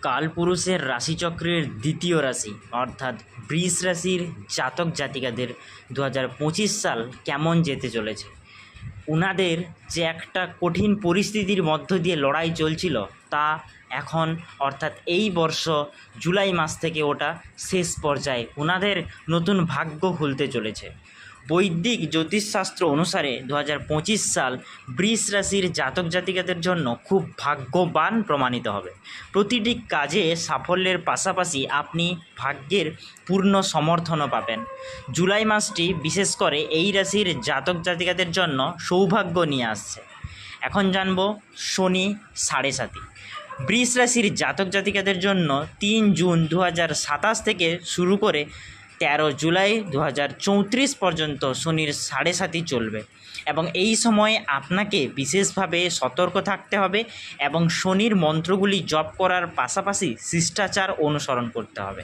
কালপুরুষের রাশিচক্রের দ্বিতীয় রাশি, অর্থাৎ বৃষ রাশির জাতক জাতিকাদের দু হাজার পঁচিশ সাল কেমন যেতে চলেছে? উনাদের যে একটা কঠিন পরিস্থিতির মধ্য দিয়ে লড়াই চলছিল, তা এখন, অর্থাৎ এই বর্ষ জুলাই মাস থেকে ওটা শেষ পর্যায়ে উনাদের নতুন ভাগ্য খুলতে চলেছে। বৈদিক জ্যোতিষশাস্ত্র অনুসারে দু হাজার পঁচিশ সাল বৃষ রাশির জাতক জাতিকাদের জন্য খুব ভাগ্যবান প্রমাণিত হবে। প্রতিটি কাজে সাফল্যের পাশাপাশি আপনি ভাগ্যের পূর্ণ সমর্থনও পাবেন। জুলাই মাসটি বিশেষ করে এই রাশির জাতক জাতিকাদের জন্য সৌভাগ্য নিয়ে আসছে। এখন জানব শনি সাড়ে সাতি। বৃষ রাশির জাতক জাতিকাদের জন্য তিন জুন দু থেকে শুরু করে তেরো জুলাই দু হাজার চৌত্রিশ পর্যন্ত শনির সাড়ে সাতি চলবে। এবং এই সময়ে আপনাকে বিশেষভাবে সতর্ক থাকতে হবে এবং শনির মন্ত্রগুলি জপ করার পাশাপাশি শিষ্টাচার অনুসরণ করতে হবে।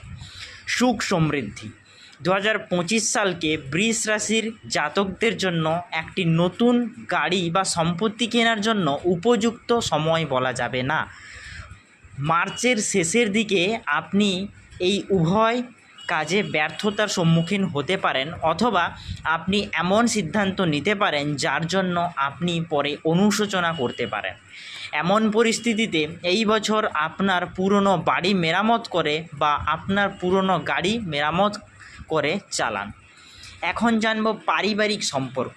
সুখ সমৃদ্ধি। দু হাজার পঁচিশ সালকে বৃষ রাশির জাতকদের জন্য একটি নতুন গাড়ি বা সম্পত্তি কেনার জন্য উপযুক্ত সময় বলা যাবে না। মার্চের শেষের দিকে আপনি এই উভয় কাজে ব্যর্থতার সম্মুখীন হতে পারেন অথবা আপনি এমন সিদ্ধান্ত নিতে পারেন যার জন্য আপনি পরে অনুশোচনা করতে পারেন। এমন পরিস্থিতিতে এই বছর আপনার পুরনো বাড়ি মেরামত করে বা আপনার পুরনো গাড়ি মেরামত করে চালান। এখন জানব পারিবারিক সম্পর্ক।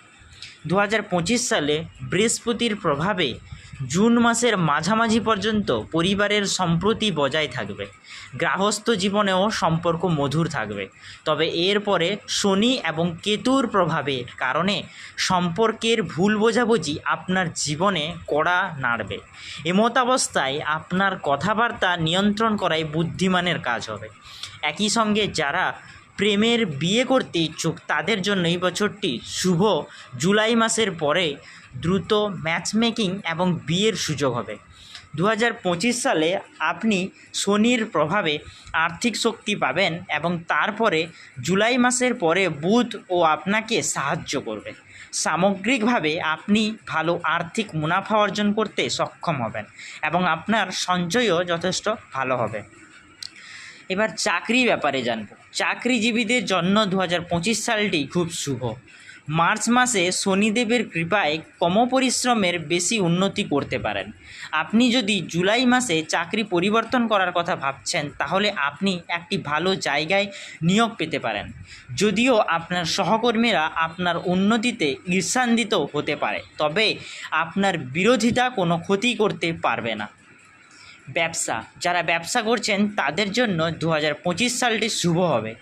দু হাজার পঁচিশ সালে বৃহস্পতির প্রভাবে জুন মাসের মাঝামাঝি পর্যন্ত পরিবারের সম্প্রতি বজায় থাকবে। গৃহস্থ জীবনেও সম্পর্ক মধুর থাকবে। তবে এরপরে শনি এবং কেতুর প্রভাবের কারণে সম্পর্কের ভুল বোঝাবুঝি আপনার জীবনে কড়া নাড়বে। এমতাবস্থায় আপনার কথাবার্তা নিয়ন্ত্রণ করাই বুদ্ধিমানের কাজ হবে। একই সঙ্গে যারা প্রেমের বিয়ে করতে ইচ্ছুক তাদের জন্য এই বছরটি শুভ জুলাই মাসের পরে দ্রুত ম্যাচমেকিং এবং বিয়ের সুযোগ হবে। দু হাজার পঁচিশ সালে আপনি শনির প্রভাবে আর্থিক শক্তি পাবেন এবং তারপরে জুলাই মাসের পরে বুধ ও আপনাকে সাহায্য করবে। সামগ্রিকভাবে আপনি ভালো আর্থিক মুনাফা অর্জন করতে সক্ষম হবেন এবং আপনার সঞ্চয়ও যথেষ্ট ভালো হবে। এবার চাকরি ব্যাপারে জানব। চাকরিজীবীদের জন্য দু হাজার পঁচিশ সালটি খুব শুভ। মার্চ মাসে শনিদেবের কৃপায় কম পরিশ্রমের বেশি উন্নতি করতে পারেন। আপনি যদি জুলাই মাসে চাকরি পরিবর্তন করার কথা ভাবছেন, তাহলে আপনি একটি ভালো জায়গায় নিয়োগ পেতে পারেন। যদিও আপনার সহকর্মীরা আপনার উন্নতিতে ঈর্ষান্বিত হতে পারে, তবে আপনার বিরোধিতা কোনো ক্ষতি করতে পারবে না। ব্যবসা। যারা ব্যবসা করছেন, তাদের জন্য দু হাজার পঁচিশ সালটি শুভ হবে।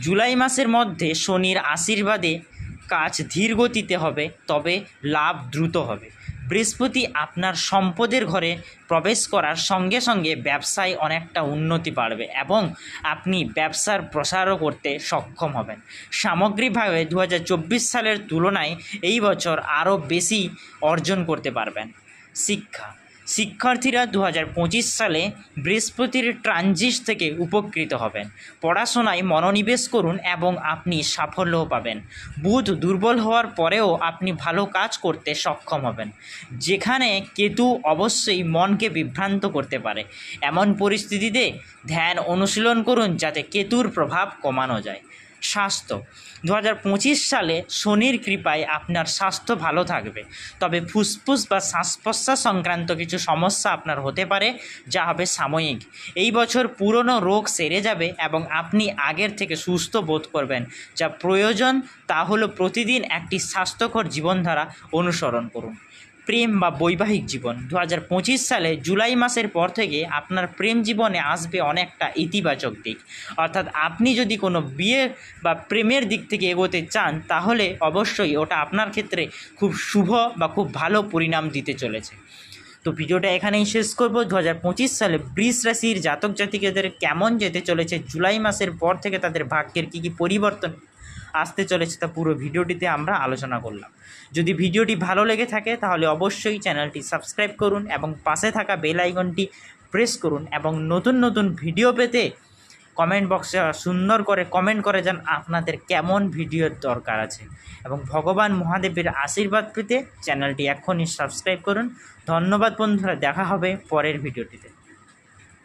জুলাই মাসের মধ্যে শনির আশীর্বাদে কাজ ধীর গতিতে হবে, তবে লাভ দ্রুত হবে। বৃহস্পতি আপনার সম্পদের ঘরে প্রবেশ করার সঙ্গে সঙ্গে ব্যবসায় অনেকটা উন্নতি বাড়বে এবং আপনি ব্যবসার প্রসারও করতে সক্ষম হবেন। সামগ্রিকভাবে দু হাজার চব্বিশ সালের তুলনায় এই বছর আরও বেশি অর্জন করতে পারবেন। শিক্ষা শিক্ষার্থীরা দু হাজার পঁচিশ সালে বৃহস্পতির ট্রানজিট থেকে উপকৃত হবেন। পড়াশোনায় মনোনিবেশ করুন এবং আপনি সাফল্যও পাবেন। বুধ দুর্বল হওয়ার পরেও আপনি ভালো কাজ করতে সক্ষম হবেন। যেখানে কেতু অবশ্যই মনকে বিভ্রান্ত করতে পারে। এমন পরিস্থিতিতে ধ্যান অনুশীলন করুন যাতে কেতুর প্রভাব কমানো যায়। স্বাস্থ্য। দু হাজার পঁচিশ সালে শনির কৃপায় আপনার স্বাস্থ্য ভালো থাকবে। তবে ফুসফুস বা শ্বাস প্রশ্বাস সংক্রান্ত কিছু সমস্যা আপনার হতে পারে, যা হবে সাময়িক। এই বছর পুরনো রোগ সেরে যাবে এবং আপনি আগের থেকে সুস্থ বোধ করবেন, যা প্রয়োজন। তা হলো প্রতিদিন একটি স্বাস্থ্যকর জীবনধারা অনুসরণ করুন। প্রেম বা বৈবাহিক জীবন। দু হাজার পঁচিশ সালে জুলাই মাসের পর থেকে আপনার প্রেম জীবনে আসবে অনেকটা ইতিবাচক দিক। অর্থাৎ আপনি যদি কোনো বিয়ে বা প্রেমের দিক থেকে এগোতে চান, তাহলে অবশ্যই ওটা আপনার ক্ষেত্রে খুব শুভ বা খুব ভালো পরিণাম দিতে চলেছে। তো ভিডিওটা এখানেই শেষ করব। দু হাজার পঁচিশ সালে বৃষ রাশির জাতক জাতিকাদের কেমন যেতে চলেছে? জুলাই মাসের পর থেকে তাদের ভাগ্যের কী কী পরিবর্তন আসতে চলেছে তা পুরো ভিডিওটিতে আমরা আলোচনা করলাম। যদি ভিডিওটি ভালো লেগে থাকে তাহলে অবশ্যই চ্যানেলটি সাবস্ক্রাইব করুন এবং পাশে থাকা বেল আইকনটি প্রেস করুন এবং নতুন নতুন ভিডিও পেতে কমেন্ট বক্সে সুন্দর করে কমেন্ট করে যান আপনাদের কেমন ভিডিওর দরকার আছে। এবং ভগবান মহাদেবের আশীর্বাদ পেতে চ্যানেলটি এখনই সাবস্ক্রাইব করুন। ধন্যবাদ বন্ধুরা, দেখা হবে পরের ভিডিওটিতে।